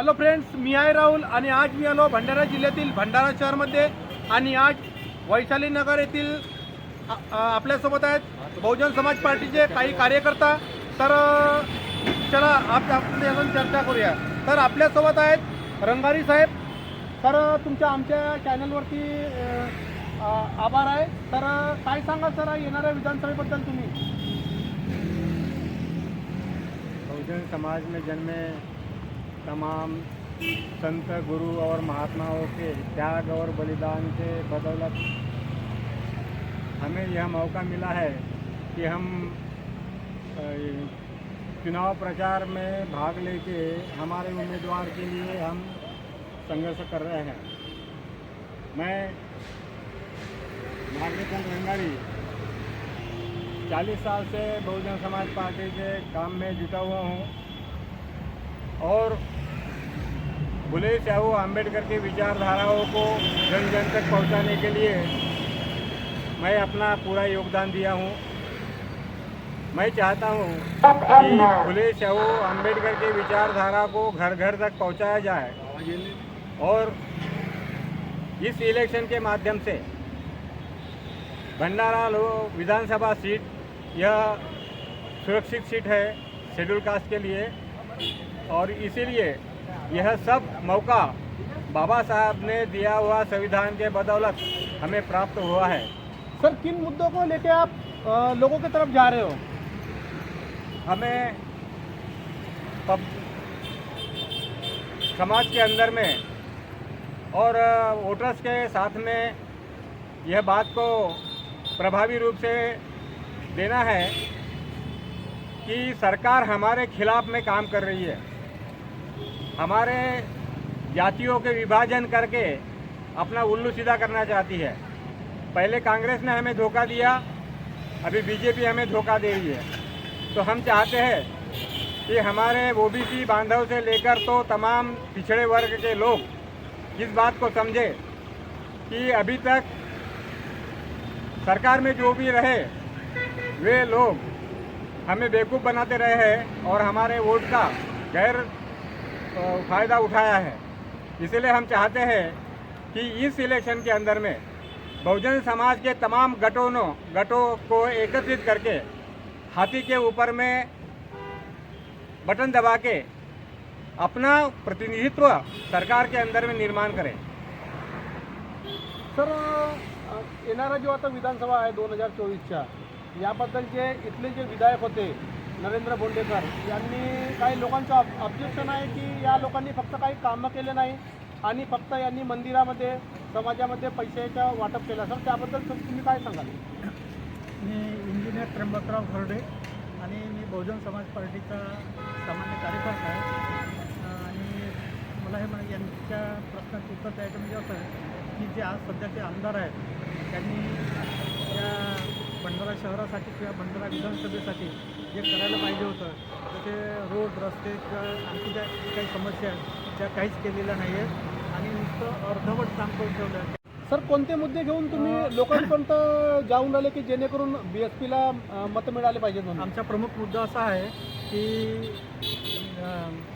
Hello friends मी आहे राहुल आणि आज मी आलो भंडारा जिल्ह्यातील भंडारा शहरमध्ये आणि आज वैशाली नगर येथील आपल्यासोबत आहेत बहुजन समाज पार्टीचे काही कार्यकर्ता. तर चला आप आपल्याकडून चर्चा करूया. तर आपल्यासोबत आहेत रंगारी साहेब. तर तुमच्या आमच्या चॅनलवरती आभार आहे. तर काय सांगा सर येणाऱ्या विधानसभेबद्दल तुम्ही? बहुजन समाज में जन्मे तमाम संत, गुरु और महात्माओं के त्याग और बलिदान के बदौलत हमें यह मौका मिला है कि हम चुनाव प्रचार में भाग लेके हमारे उम्मीदवार के लिए हम संघर्ष कर रहे हैं। मैं भाग्यचंद रंगारी, चालीस साल से बहुजन समाज पार्टी के काम में जुटा हुआ हूँ और बुले साहू अंबेडकर की विचारधाराओं को जन जन तक पहुँचाने के लिए मैं अपना पूरा योगदान दिया हूँ। मैं चाहता हूँ कि बुले साहू अंबेडकर की विचारधारा को घर घर तक पहुँचाया जाए और इस इलेक्शन के माध्यम से भंडारा विधानसभा सीट, यह सुरक्षित सीट है, शेड्यूल कास्ट के लिए। और इसीलिए यह सब मौका बाबा साहब ने दिया हुआ संविधान के बदौलत हमें प्राप्त हुआ है। सर किन मुद्दों को लेके आप अ, लोगों की तरफ़ जा रहे हो? हमें पब समाज के अंदर में और वोटर्स के साथ में यह बात को प्रभावी रूप से देना है कि सरकार हमारे खिलाफ में काम कर रही है। हमारे जातियों के विभाजन करके अपना उल्लू सीधा करना चाहती है। पहले कांग्रेस ने हमें धोखा दिया, अभी बीजेपी हमें धोखा दे रही है। तो हम चाहते हैं कि हमारे ओबीसी बांधव से लेकर तो तमाम पिछड़े वर्ग के लोग इस बात को समझे कि अभी तक सरकार में जो भी रहे, वे लोग हमें बेवकूफ़ बनाते रहे हैं और हमारे वोट का गैर फ़ायदा उठाया है। इसलिए हम चाहते हैं कि इस इलेक्शन के अंदर में बहुजन समाज के तमाम गठों गटों को एकत्रित करके हाथी के ऊपर में बटन दबा के अपना प्रतिनिधित्व सरकार के अंदर में निर्माण करें। सर येणारा जो आता विधानसभा आहे दोन हज़ार चोवीसच्या याबद्दल जे इथले जे विधायक होते नरेंद्र बोंडेकर यांनी काही लोकांचं ऑब्जेक्शन आहे की या लोकांनी फक्त काही कामं केले नाही आणि फक्त यांनी मंदिरामध्ये समाजामध्ये पैशाचं वाटप केलं सर त्याबद्दल सर तुम्ही काय सांगाल? मी इंजिनियर त्र्यंबकराव खर्डे आणि मी बहुजन समाज पार्टीचा सामान्य कार्यकर्ता आहे. आणि मला हे म्हण यांच्या प्रश्नाचं उत्तर द्यायचं म्हणजे असं आहे की जे आज सध्याचे आमदार आहेत त्यांनी या भंडारा शहरासाठी किंवा भंडारा विधानसभेसाठी जे करायला पाहिजे होतं जसे रोड रस्ते किंवा आणखी ज्या काही समस्या आहेत त्या काहीच केलेल्या नाही आहेत आणि नुसतं अर्धवट काम करून ठेवलं आहे सर कोणते मुद्दे घेऊन तुम्ही लोकांपर्यंत जाऊन राहिले की जेणेकरून बी एस पीला मतं मिळाले पाहिजे म्हणून? आमचा प्रमुख मुद्दा असा आहे की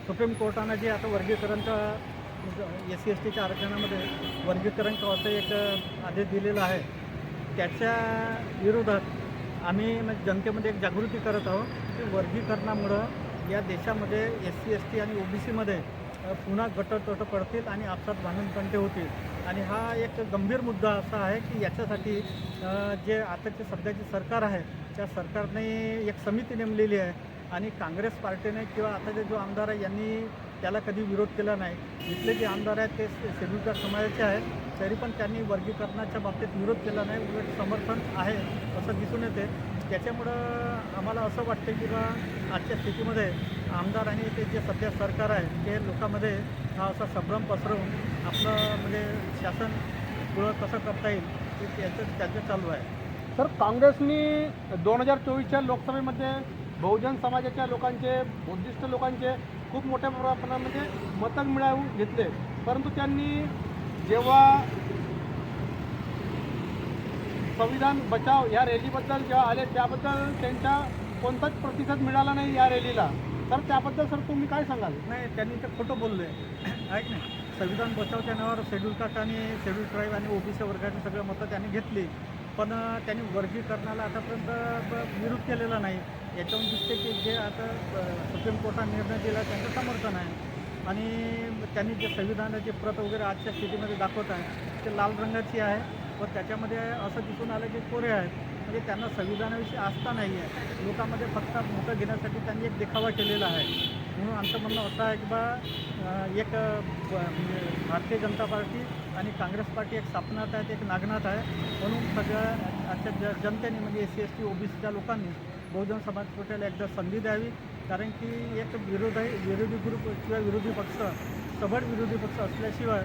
सुप्रीम कोर्टानं जे आता वर्गीकरणचा एस सी एस टीच्या आरक्षणामध्ये वर्गीकरण करायचं एक आदेश दिलेला आहे. त्याच्या विरोधात आम्ही म्हणजे जनतेमध्ये एक जागृती करत आहोत की वर्गीकरणामुळं या देशामध्ये एस सी एस टी आणि ओ बी सीमध्ये पुन्हा गटतट पडतील आणि आपसात भांडणतंटे होतील. आणि हा एक गंभीर मुद्दा असा आहे की याच्यासाठी जे आताचे सध्याचे सरकार आहे त्या सरकारने एक समिती नेमलेली आहे. आणि काँग्रेस पार्टीने किंवा आताचे जो आमदार आहे यांनी त्याला कधी विरोध केला नाही. इथले जे आमदार आहेत ते शेड्यूल कास्ट समाजाचे आहेत. तरी पण त्यांनी वर्गीकरणाच्या बाबतीत विरोध केला नाही. उलट समर्थन आहे असं दिसून येते. त्याच्यामुळं आम्हाला असं वाटतं की बा आजच्या स्थितीमध्ये आमदार आणि ते जे सध्या सरकार आहे ते लोकांमध्ये हा असा संभ्रम पसरवून आपलं म्हणजे शासन पुढं कसं करता येईल ते त्याचं त्याचं चालू आहे. सर काँग्रेसनी दोन हजार चोवीसच्या लोकसभेमध्ये बहुजन समाजाच्या लोकांचे बुद्धिस्ट लोकांचे खूप मोठ्या प्रमाणामध्ये मतं मिळवून घेतले. परंतु त्यांनी जेव्हा संविधान बचाव या रॅलीबद्दल जेव्हा आले त्याबद्दल त्यांचा कोणताच प्रतिसाद मिळाला नाही या रॅलीला. तर त्याबद्दल सर तुम्ही काय सांगाल? नाही त्यांनी ते खोटं बोलले. आहे की नाही संविधान बचावच्या नावावर शेड्यूल कास्ट आणि शेड्यूल ट्राईब आणि ओबीसी वर्गाची सगळं मतं त्यांनी घेतली. पण त्यांनी वर्गीकरणाला आतापर्यंत विरोध केलेला नाही. याच्यावरून दिसते की जे आता सुप्रीम कोर्टाने निर्णय दिला त्यांचं समर्थन आहे. आणि त्यांनी जे संविधानाचे प्रत वगैरे आजच्या स्थितीमध्ये दाखवत आहे ते लाल रंगाची आहे व त्याच्यामध्ये असं दिसून आलं की कोरे आहेत. म्हणजे त्यांना संविधानाविषयी आस्था नाही आहे लोकांमध्ये फक्त मतं घेण्यासाठी त्यांनी एक देखावा केलेला आहे. म्हणून आमचं म्हणणं असं आहे की बा एक म्हणजे भारतीय जनता पार्टी आणि काँग्रेस पार्टी एक स्थापनात आहेत एक नागनाथ आहे म्हणून सगळ्या आजच्या ज जनतेने म्हणजे एस सी एस टी ओबीसीच्या लोकांनी बहुजन समाज पक्षाला एकदा संधी द्यावी. कारण की एक विरोधी विरोधी ग्रुप किंवा विरोधी पक्ष सबळ विरोधी पक्ष असल्याशिवाय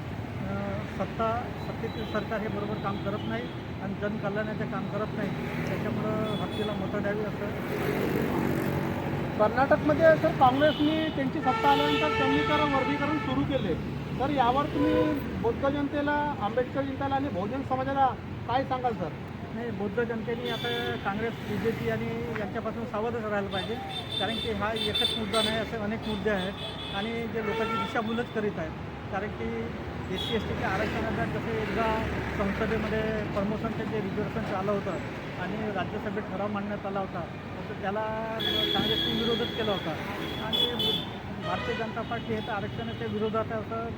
सत्ता सत्तेतील सरकार हे बरोबर काम करत नाही आणि जनकल्याणाचे काम करत नाही. त्याच्यामुळं हत्तीला मतं द्यावी असं. कर्नाटकमध्ये सर काँग्रेसने त्यांची सत्ता आल्यानंतर त्यांनी तर वर्गीकरण सुरू केले. तर यावर तुम्ही बौद्ध जनतेला आंबेडकर जनतेला आणि बहुजन समाजाला काय सांगाल सर? नाही बौद्ध जनतेने आता काँग्रेस बी जे पी आणि यांच्यापासून सावधच राहायला पाहिजे. कारण की हा एकच मुद्दा नाही असे अनेक मुद्दे आहेत. आणि जे लोकांची दिशाभूलच करीत आहेत. कारण की एस सी एस टीच्या आरक्षणाचा जसं एकदा संसदेमध्ये प्रमोशनचं जे रिझर्वेशन आलं होतं आणि राज्यसभेत ठराव मांडण्यात आला होता तर त्याला काँग्रेसने विरोधच केला होता. आणि भारतीय जनता पार्टी हे तर आरक्षणाच्या विरोधात आहे असं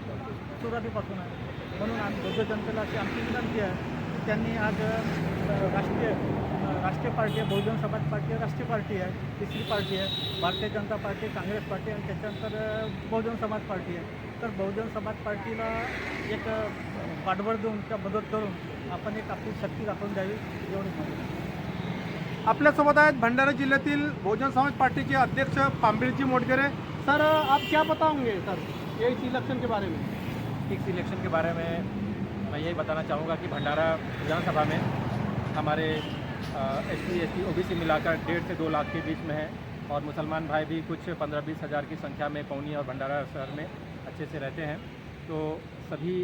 सुरुवातीपासून आहे. म्हणून आम्ही बौद्ध जनतेला अशी आमची विनंती आहे की त्यांनी आज राष्ट्रीय राष्ट्रीय पार्टी आहे बहुजन समाज पार्टी आहे राष्ट्रीय पार्टी आहे तिसरी पार्टी आहे भारतीय जनता पार्टी काँग्रेस पार्टी आणि त्याच्यानंतर बहुजन समाज पार्टी आहे. तर बहुजन समाज पार्टीला एक पाठबळ देऊन किंवा मदत करून आपण एक आपली शक्ती दाखवून द्यावी एवढी मागणी आपल्यासोबत आहेत भंडारा जिल्ह्यातील बहुजन समाज पार्टी के अध्यक्ष पाम्बिरजी मोटगरे. सर, आप क्या बताओगे, सर, ये इस इलेक्शन के बारे में? इस इलेक्शन के बारे में मैं यही बताना चाहूँगा कि भंडारा विधानसभा में हमारे S C S O B C मिलाकर डेढ़ से दो लाख के बीच में है और मुसलमान भाई भी कुछ पंद्रह बीस हज़ार की संख्या में पौनी और भंडारा शहर में अच्छे से रहते हैं। तो सभी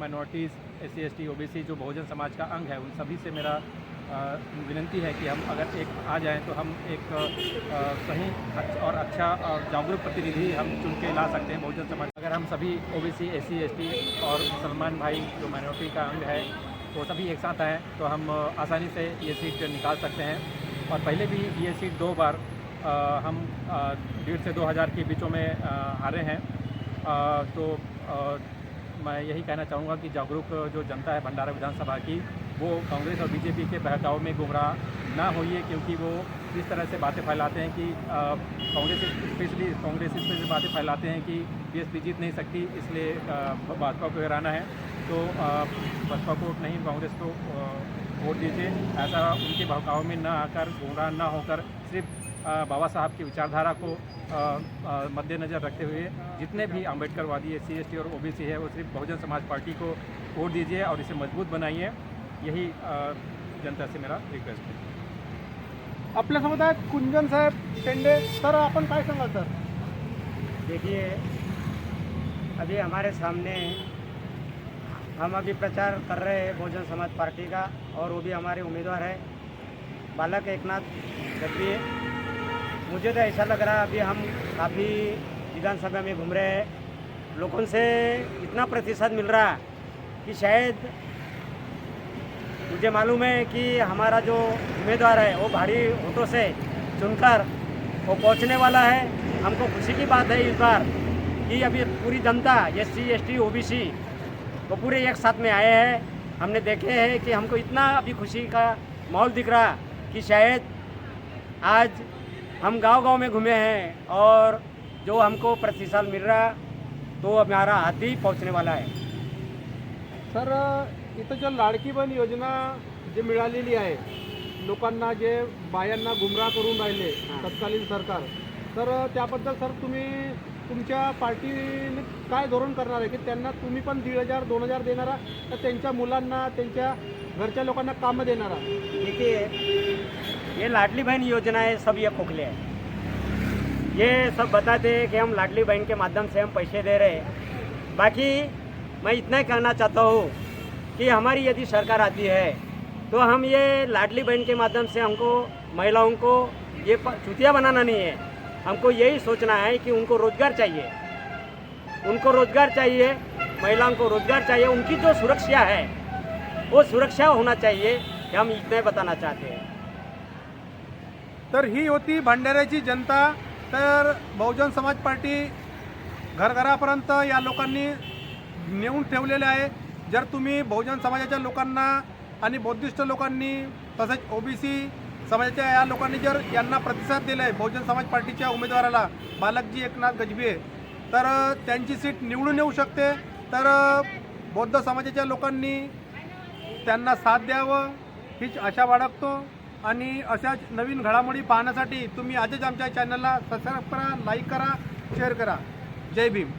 minorities S C S T O B C जो बहुजन समाज का अंग है, उन सभी से मेरा विनंती है कि हम अगर एक आ जाएँ तो हम एक सही और अच्छा और जागरूक प्रतिनिधि हम चुन के ला सकते हैं बहुजन समाज। अगर हम सभी O B C S C और मुसलमान भाई जो माइनॉरिटी का अंग है वो सभी एक साथ आएँ तो हम आसानी से ये सीट निकाल सकते हैं। और पहले भी ये सीट दो बार हम डेढ़ से दो हज़ार के बीचों में हारे हैं। तो अ, मैं यही कहना चाहूँगा कि जागरूक जो जनता है भंडारा विधानसभा की, वो कांग्रेस और बीजेपी के बहकाव में गुमराह ना होइए, क्योंकि वो इस तरह से बातें फैलाते हैं कि कांग्रेस स्पेशली कांग्रेस इस तरह से बातें फैलाते हैं कि बीएसपी जीत नहीं सकती, इसलिए भाजपा को हराना है। तो बसपा को नहीं, कांग्रेस को वोट दीजिए। ऐसा उनके बहकाव में ना आकर, गुमराह ना होकर, सिर्फ़ बाबा साहब की विचारधारा को मद्देनज़र रखते हुए जितने भी अम्बेडकरवादी एस सी एस टी और ओ बी सी है वो सिर्फ़ बहुजन समाज पार्टी को वोट दीजिए और इसे मज़बूत बनाइए। यही जनता से मेरा रिक्वेस्ट है। आपल्यासोबत आहेत कुंजन साहेब शेंडे सर अपन काय सांगाल सर? देखिए अभी हमारे सामने हम अभी प्रचार कर रहे हैं बहुजन समाज पार्टी का और वो भी हमारे उम्मीदवार है। बालक एकनाथ गद्दी मुझे तो ऐसा लग रहा है अभी हम काफ़ी विधानसभा में घूम रहे हैं। लोगों से इतना प्रतिशत मिल रहा कि शायद मुझे मालूम है कि हमारा जो उम्मीदवार है, वो भारी वोटों से चुनकर वो पहुँचने वाला है। हमको खुशी की बात है इस बार कि अभी पूरी जनता S C S T O B C वो पूरे एक साथ में आए हैं। हमने देखे हैं कि हमको इतना अभी खुशी का माहौल दिख रहा कि शायद आज हम गांव-गांव में घूमे हैं और जो हमको प्रतिशत मिल रहा तो हमारा हाथ ही पहुंचने वाला है। सर इथं जो लाडकी बहीण योजना जे मिळालेली आहे लोकांना जे बायांना गुमराह करून राहिले तत्कालीन सरकार तर त्याबद्दल सर तुम्ही तुमच्या पार्टीने काय धोरण करणार आहे? की त्यांना तुम्ही पण दीड हजार दोन हजार देणारा तर त्यांच्या मुलांना त्यांच्या घरच्या लोकांना कामं देणारा देखिए ये लाडली बहन योजना है, सब ये खोखले हैं। ये सब बताते हैं कि हम लाडली बहन के माध्यम से हम पैसे दे रहे हैं। बाकी मैं इतना ही कहना चाहता हूँ कि हमारी यदि सरकार आती है तो हम ये लाडली बहन के माध्यम से हमको, महिलाओं को ये चुतिया बनाना नहीं है। हमको यही सोचना है कि उनको रोज़गार चाहिए। उनको रोज़गार चाहिए, महिलाओं को रोज़गार चाहिए, उनकी जो सुरक्षा है, वो सुरक्षा होना चाहिए, हम इतना बताना चाहते हैं। तर ही होती भंडाऱ्याची जनता. तर बहुजन समाज पार्टी घरघरापर्यंत या लोकांनी नेऊन ठेवलेले आहे. जर तुम्ही बहुजन समाजाच्या लोकांना आणि बौद्धिस्ट लोकांनी तसेच ओबीसी समाजाच्या या लोकांनी जर यांना प्रतिसाद दिला आहे बहुजन समाज पार्टीच्या उमेदवाराला बालकजी एकनाथ गजबे तर त्यांची सीट निवडून येऊ शकते. तर बौद्ध समाजाच्या लोकांनी त्यांना साथ द्यावं हीच आशा बाळगतो. आणि अशाच नवीन घडामोडी पाहण्यासाठी तुम्ही आजच आमच्या चॅनलला सबस्क्राईब करा लाईक करा शेअर करा. जय भीम.